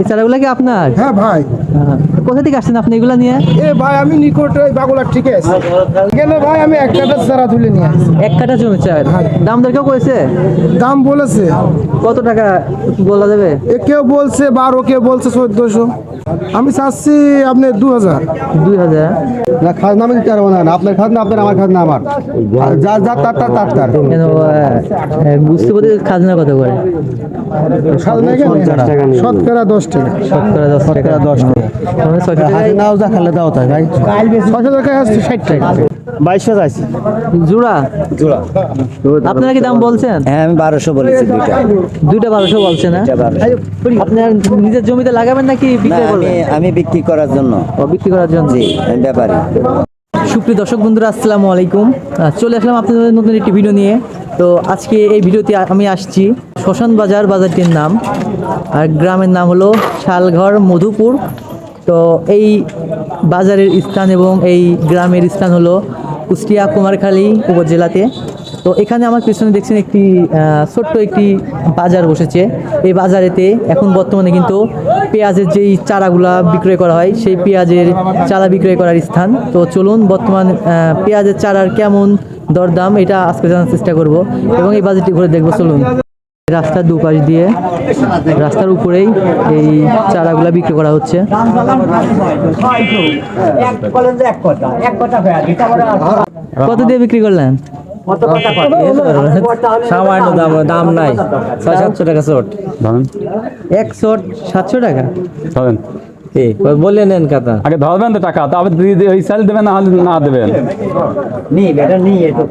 এই চারাগুলা কি আপনার? হ্যাঁ ভাই। হ্যাঁ। কোথা থেকে আসছেন আপনি এগুলা নিয়ে? এ ভাই আমি নিকট বাগুলার ঠিক আছে। এখানে ভাই আমি এক কাটা চারা তুলে নিয়ে আসছি। এক কাঠা জমি চার। দাম দর কেউ করেছে দাম বলেছে। কত টাকা বলা যাবে? এ কেউ বলছে বারো কেউ বলছে চোদ্দশো। আমি চাচ্ছি আপনি দু হাজার। দুই হাজার। না খাজনা আমি দিতে পারব না আপনার খাজনা আপনার আমার খাজনা আমার। যা যা তার তার তার তার। বুঝতে পারতে খাজনা কত করে? খাজনা শতকরা দশ টাকা। শতকরা দশ টাকা। দশ টাকা। নাও যা খালে দাও তাই ভাই। ছশো টাকা ষাট টাকা। বাইশশো যাইছি জোড়া? আপনারা কি দাম বলছেন? হ্যাঁ আমি বারোশো বলেছি দুইটা। দুইটা বারোশো বলছে না? আপনার নিজের জমিতে লাগাবেন নাকি বিক্রি করবেন? আমি বিক্রি করার জন্য। বিক্রি করার জন্য? আমি ব্যাপারী। সুপ্রিয় দর্শক বন্ধুরা আসসালামু আলাইকুম। চলে আসলাম আপনাদের নতুন একটি ভিডিও নিয়ে। তো আজকে এই ভিডিওতে আমি আসছি শ্মশান বাজার বাজারটির নাম। আর গ্রামের নাম হলো শালঘর মধুপুর। তো এই বাজারের স্থান এবং এই গ্রামের স্থান হলো কুষ্টিয়া কুমারখালী উপজেলাতে। তো এখানে আমার পিছনে দেখছেন একটি ছোট্ট একটি বাজার বসেছে। এই বাজারেতে এখন বর্তমানে কিন্তু পেঁয়াজের যেই চারাগুলা বিক্রয় করা হয়, সেই পেঁয়াজের চারা বিক্রয় করার স্থান। তো চলুন বর্তমান পেঁয়াজের চারার কেমন দরদাম, এটা আজকে জানার চেষ্টা করব এবং এই বাজারটি ঘুরে দেখব। চলুন। রাস্তার দুপাশ দিয়ে রাস্তার উপরেই এই চারাগুলা বিক্রি করা হচ্ছে। কত দিয়ে বিক্রি করলেন? সামান্য দাম দাম নাই। ছয় সাতশো টাকা চোট। সাতশো টাকা? ধরেন। বলে নেন কথা। আগে ধরবেন তো টাকা ওই সেল দেবেন না না দেবেন। না।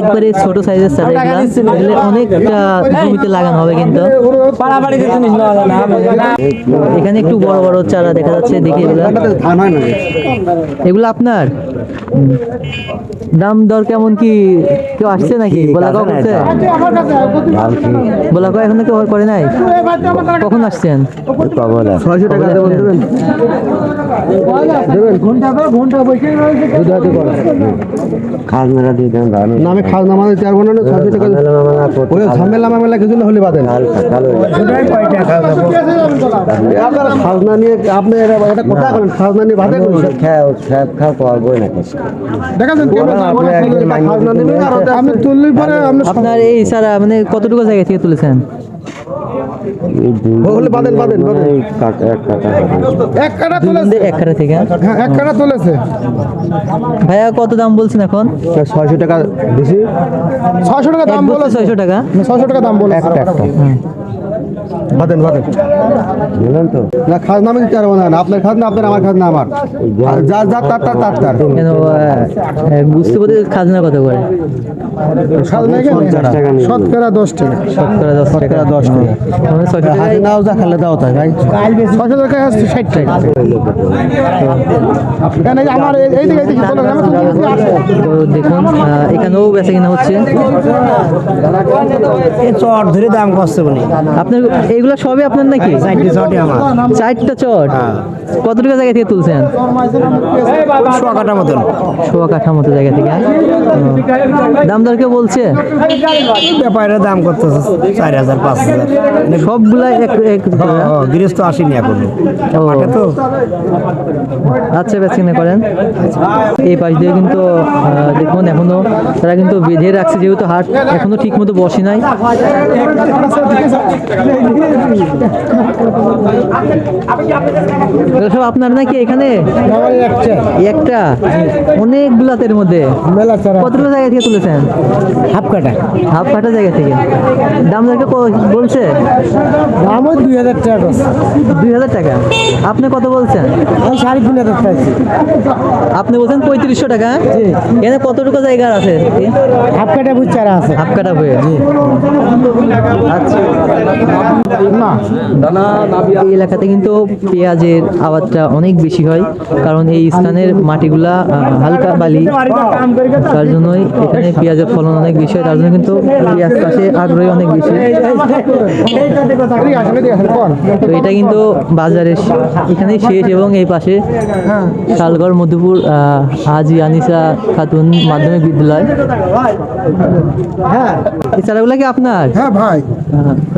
একবারে ছোট সাইজের এগুলো জমিতে লাগানো হবে কিন্তু। এখানে একটু বড় বড় চারা দেখা যাচ্ছে দেখি এগুলো। এগুলো আপনার? দাম দর কেমন কি কেউ আসছে নাকি? বলা কাউ করছে বলা কাউ এখনও কেউ করে নাই? কখন আসছেন? ছয়শো টাকা দেবেন দেবেন। খাজনাটা দিয়ে দেন না আমি খাজনা মানে না না, ছয়শো টাকা ওই ঝামেলা মামেলা কিছু না। হলে বাদেন আপনার খাজনা নিয়ে আপনি এটা করেন? খাজনা নিয়ে দেখাচ্ছেন কেমন খাজনা নেবে আর আপনি তুললে পরে আপনার এই চারা মানে কতটুকু জায়গা থেকে তুলেছেন? হলে বাদেন বাদেন বাদেন। এক কাটা তুলেছে। এক কাটা থেকে? হ্যাঁ এক কাটা তুলেছে। ভাইয়া কত দাম বলছেন এখন? ছয়শো টাকা বেশি? ছয়শো টাকা দাম বলে ছয়শো টাকা। ছয়শো টাকা দাম বলে একটা একটা। বাদেন বাদেন। বুঝলেন তো। না খাজনা আমি দিতে পারব না আপনার খাজনা আপনার আমার খাজনা আমার। যা যা তার তার তার তার। বুঝতে পারতে খাজনা কত করে এখানে শতকরা দশ টাকা। শতকরা দশ টাকা। দশ টাকা। হাতে নাও যা খালে দাও তাই ভাই। ছয়শো টাকা আসছে ষাট টাকা। আমার এই- দিকে দেখুন এখানেও বেচা কিনা হচ্ছে। চট ধরে দাম করছে বলে আপনার এইগুলো সবই আপনার নাকি? আমার। চারটা চট? কত টাকা জায়গা থেকে তুলছেন? শোয়া কাটা মতন। সোয়া কাঠা মতো জায়গা থেকে। দাম দর কেউ বলছে? ব্যাপারের দাম করতেছে চার হাজার পাঁচ হাজার। সবগুলা এক এক গৃহস্থ আসেনি এখন। মাঠে তো আচ্ছা বেচা কিনা করেন। এই পাশ দিয়ে কিন্তু দেখুন এখনও তারা কিন্তু বেঁধে রাখছে যেহেতু হাট এখনও ঠিক মতো বসে নাই। এগুলো সব আপনার নাকি এখানে একটা? এই একটা অনেকগুলাতের মধ্যে কতগুলো জায়গা থেকে তুলেছেন? হাফ কাটা। হাফ কাটা জায়গা থেকে। দাম দরকে বলছে? দাম ওই দুই হাজার টাকা দুই হাজার টাকা। আপনি কত বলছেন? আমি সাড়ে তিন হাজার টাকা আপনি বলছেন পঁয়ত্রিশশো টাকা। এখানে কতটুকু জায়গা আছে? হাফ কাটা বুঝ চারা আছে। হাফ কাটা বইয়ে আচ্ছা। এই এলাকাতে কিন্তু পেঁয়াজের আবাদটা অনেক বেশি হয় কারণ এই স্থানের মাটিগুলা হালকা বালি তার জন্যই এখানে পেঁয়াজের ফলন অনেক বেশি হয় তার জন্য কিন্তু পেঁয়াজ চাষে আগ্রহী অনেক বেশি। তো এটা কিন্তু বাজারে এখানেই শেষ এবং এই পাশে শালগড় মধুপুর হাজি আনিসা খাতুন মাধ্যমিক বিদ্যালয়। হ্যাঁ। এই চারাগুলা কি আপনার? হ্যাঁ ভাই।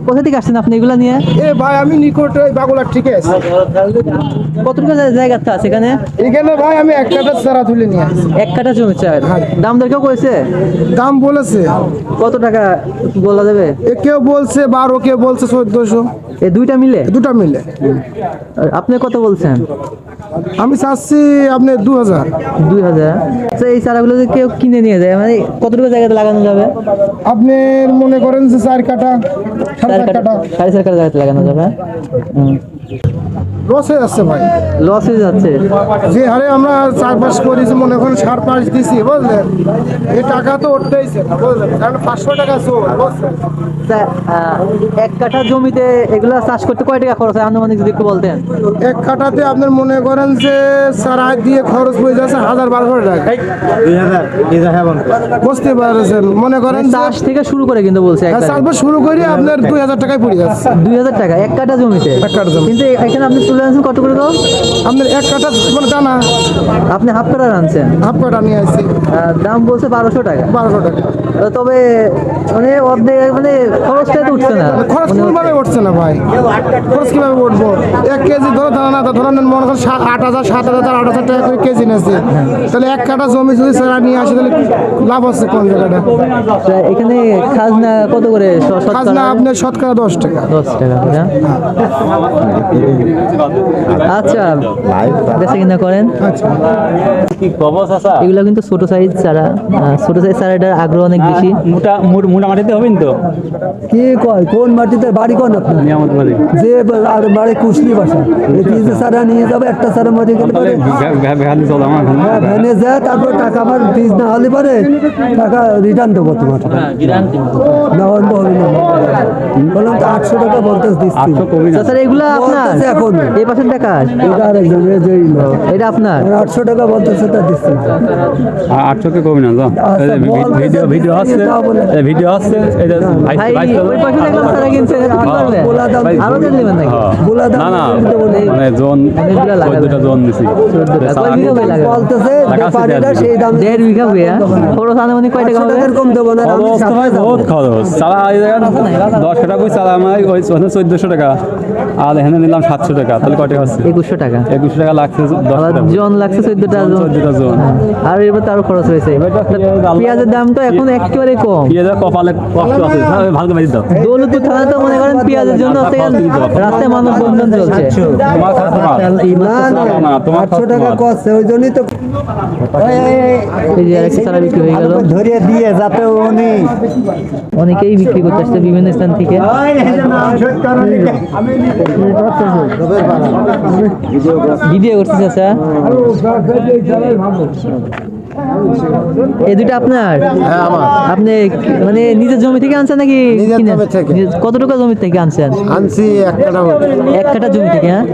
কোথা থেকে আসছেন আপনি এগুলা নিয়ে? এ ভাই আমি নিকট বাগুলার ঠিক আছে কতটুকু জায়গাটা আছে এখানে? এখানে ভাই আমি এক কাটা চারা তুলে নিয়ে এক কাঠা জমি চার। দাম দর কেউ করেছে দাম বলেছে। কত টাকা বলা যাবে? এ কেউ বলছে বারো কেউ বলছে চোদ্দশো। এই দুইটা মিলে? দুটা মিলে। আপনি কত বলছেন? আমি চাচ্ছি আপনি দু হাজার। দুই হাজার। আচ্ছা এই চারাগুলো কেউ কিনে নিয়ে যায় মানে কতটুকু জায়গাতে লাগানো যাবে? আপনি মনে করেন যে চার কাটা সাড়ে চার কাটা লাগানো যাবে। লস হয়ে যাচ্ছে ভাই। লস হয়ে যাচ্ছে। যে হারে আমরা চারপাশ করেছি মনে করেন সার পাশ দিছি বুঝলেন? এই টাকা তো উঠতেইছে না বুঝলেন? কারণ পাঁচশো টাকা চোর বুঝলেন এক কাঠা জমিতে এগুলা চাষ করতে কয় টাকা খরচ হয়? আনুমানিক যদি একটু বলতেন। এক কাটাতে আপনার মনে করেন যে চারা দিয়ে খরচ হয়ে যাচ্ছে হাজার বারোশো টাকা। বুঝতে পারছেন? মনে করেন যে চাষ থেকে শুরু করে কিন্তু বলছে হ্যাঁ, চাষবাস শুরু করি আপনার দুই হাজার টাকায় পড়ে যাচ্ছে। দুই হাজার টাকা এক কাঠা জমিতে? এক কাঠা জমি। কিন্তু এখানে আপনি তুলে আনছেন কত করে আপনার এক কাটা মানে দানা। আপনি হাফ কাটা আনছেন হাফ কাটা নিয়ে আসছি। দাম বলছে বারোশো টাকা। বারোশো টাকা। তবে মানে অর্ধেক মানে খরচটাই তো উঠছে না। খরচ মনে কোনোভাবে উঠছে না ভাই। খরচ কীভাবে উঠবো? এক কেজি ধরো না ধরেন মনে করেন আট হাজার সাত হাজার আট হাজার টাকা করে কেজি নিয়েছে। তাহলে এক কাটা জমি যদি সেরা নিয়ে আসে তাহলে লাভ হচ্ছে কোন জায়গাটা? এখানে খাজনা কত করে? খাজনা আপনার শতকরা দশ টাকা। দশ টাকা? আচ্ছা বেচা কিনা করেন। আচ্ছা। কি খবর চাচা? এগুলো কিন্তু ছোট সাইজ চারা। আহ, ছোট সাইজ চারাটার আগ্রহ অনেক বেশি। মোটা মোট- মোটা মাটিতে হবেন তো? কি কয়? কোন মাটিতে? বাড়ি কোন আপনার? নিয়ামত বাড়ি। যে আর বাড়ি কুশলি বাসা। এই তিন সারা নিয়ে যাবে একটা সারা মাটি গেলে পরে ভ্যালি চলো আমার। হ্যাঁ ভ্যানে যায় তারপর টাকা আমার ফিজ না হলে পরে টাকা রিটার্ন দেবো তোমার না অন্য হবে না। বললাম তো আটশো টাকা বলতে দিচ্ছি। না। স্যার এগুলো আপনার? এখন। এই পাশের টাকা এটা আরেকজন এই এটা আপনার? আটশো টাকা বলতেছে তা দিচ্ছি। আটশোকে কমই না যে বলতেছে ভিডিও ভিডিও আসছে। ভিডিও এটা হ্যাঁ। না না মানে জোন চোদ্দটা জোন দিছি। টাকা আছে দেড় সেই দাম দেড় বিঘা হয়ে খরচ আনুমানিক কয় টাকা হবে? কম দেবো না আমি খরচ তো সাথে ভাই যাব। বহুত খরচ চালা এই জায়গায় দশ টাকা কই চালা আমার ওই চোদ্দশো টাকা। আর এখানে নিলাম সাতশো টাকা তাহলে কয় টাকা হচ্ছে একুশশো টাকা। একুশশো টাকা লাগছে জন লাগছে চোদ্দটা জন চোদ্দটা জন। আর এবার তারও খরচ হয়েছে। পেঁয়াজের দাম তো এখন একেবারে কম। পেঁয়াজের কপালে কষ্ট আছে। হ্যাঁ, ভালো করে দাও। দৌলতপুর থানা তো মনে করেন পেঁয়াজের জন্য রাস্তায় মানব বন্ধন চলছে। তোমার খাওয়া তোমার। না না না, তোমার আটশো টাকা কষ্ট ওই জন্যই তো এই যে আরেকটা চারা বিক্রি হয়ে গেল। ধরিয়ে দিয়ে যাতে উনি অনেকেই বিক্রি করতে আসছে বিভিন্ন স্থান থেকে। ভিডিও করতেছে স্যার এই দুটো আপনার? আপনি মানে নিজের জমি থেকে আনছেন নাকি নিজের কিনে? জমি থেকে। কতটুকু আনছেন? আনছি এক কাটা এক কাঠা জমি থেকে হ্যাঁ?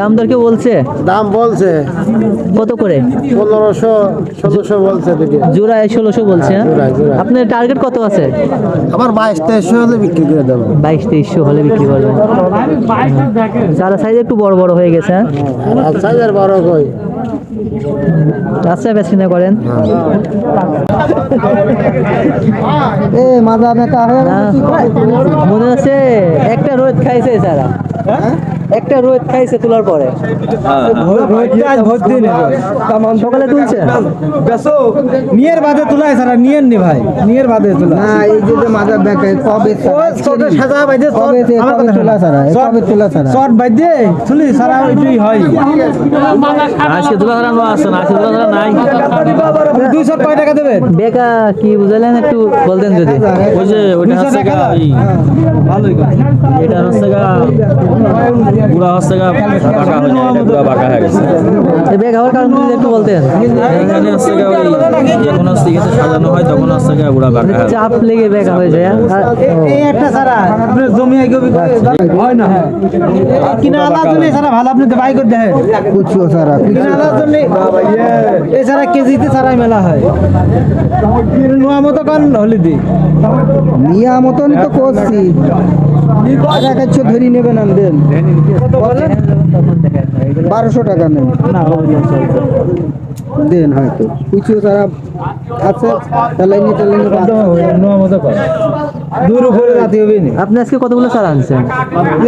দাম দর কেউ বলছে? দাম বলছে। কত করে? পনেরোশো ষোলোশো বলছে জোড়ায় ষোলোশো বলছে হ্যাঁ? আপনার টার্গেট কত আছে? আমার বাইশ তেইশশো হলে বিক্রি করে দেবো। বাইশ তেইশশো হলে বিক্রি করবেন। চারা সাইজ একটু বড় বড় হয়ে গেছে হ্যাঁ? আর সাইজের বড় কই? আচ্ছা বেশি করেন। এ মাজা বেটা হয়ে মনে আছে একটা রোদ খাইছে সারা। একটা রোদ খাইছে তোলার পরে। সকালে তুলছে? নিয়ের বাদে তুলাই সারা নিয়ের নি ভাই। নিয়ের বাদে তুলা না এই যে যে মাজা বেটা কবে সাজা বাইদে কবে তে- কবে তোলা এই কবে তোলা ছাড়া চট বাইদে তুলি সারা ওইটাই হয়। আজকে তোলা নো আসছে না আজকে তোলা ধরা নাই। কয় টাকা দেবেন? বেকা কি বুঝালেন একটু বলতেন যদি। ওই যে ওইটা হচ্ছে গা ভালোই এটা হচ্ছে পুরা হচ্ছে বাঁকা হয়ে যায় এটা পুরা বাঁকা হয়ে গেছে। এই ব্যাগ হওয়ার কারণ যদি একটু বলতেন। এখানে হচ্ছে ওই যখন হচ্ছে ইয়েতে সাজানো হয় তখন হচ্ছে গা পুরা বাঁকা হয়ে চাপ লেগে বেগা হয়ে যায় এই একটা ছাড়া আপনার জমি আগে হয় না? কিনা আলাদা জন্য ছাড়া ভালো আপনি তো বাই করে দেখেন কুচিও সারা কিনা আলাদা জন্য এছাড়া কেজিতে ছাড়াই মেলা হয়। নোয়া মতো কান হলে দি নিয়া মতনই তো করছি। এক ধরি নেবেন বারোশো টাকা নেন। দেন হয়তো। কিছু তারা আছে তাহলে চালাইনি উপরে রাতে হবে আপনি আজকে কতগুলো চারা আনছেন?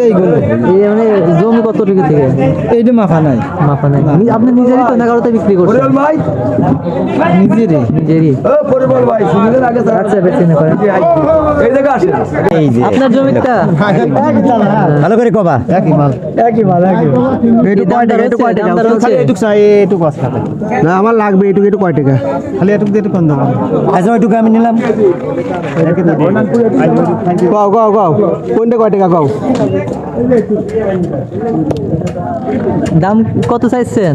এইগুলো। এই মানে জমি কত টাকা থেকে? এইটা মাফা নাই। মাপা নাই। আপনি নিজেরই তো নাগারোতে বিক্রি করছেন। নিজেরই? নিজেরই? আচ্ছা বেশি না করেন। আপনার জমিটা? ভালো করে কবা। একই মাল। একই মাল একটু কয় টাকা? একটু কয় টাকা? দামটা চাই এটুক কষ্ট না আমার লাগবে এটুকু একটু কয় টাকা? খালি এটুক দিয়ে একটু কম দেবো আচ্ছা ওইটুকু আমি নিলাম। গাও গাও গাও কোনটা কয় টাকা গাও দাম কত চাইছেন?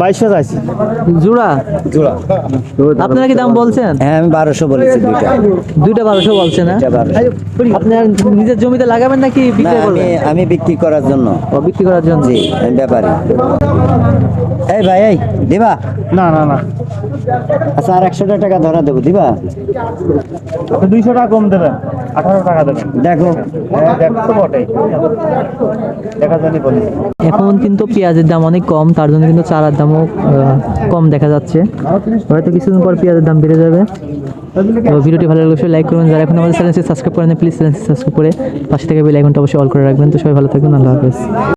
বাইশশো চাইছি। জোড়া? জোড়া। আপনারা কি দাম বলছেন? হ্যাঁ আমি বারোশো বলেছি দুইটা। দুইটা বারোশো বলছেন না আপনার নিজের জমিতে লাগাবেন নাকি বিক্রি আমি করবেন? আমি বিক্রি করার জন্য। ও বিক্রি করার জন্য। জি ব্যাপারী। এই ভাই এই দিবা? না না না। আচ্ছা আর একশো টাকা ধরা দেবো দিবা? দুইশো টাকা কম দেবেন আঠারো টাকা দেবেন। দেখো। দেখো বটে দেখা জানি বলি। এখন কিন্তু পেঁয়াজের দাম অনেক কম তার জন্য কিন্তু চারার দামও কম দেখা যাচ্ছে। হয়তো কিছুদিন পর পেঁয়াজের দাম বেড়ে যাবে। তো ভিডিওটি ভালো লাগলে অবশ্যই লাইক করবেন যারা এখন আমাদের চ্যানেলটি সাবস্ক্রাইব করেন প্লিজ চ্যানেলটি সাবস্ক্রাইব করে পাশে থেকে বেল আইকনটা অবশ্যই অল করে রাখবেন। তো সবাই ভালো থাকবেন আল্লাহ হাফেজ।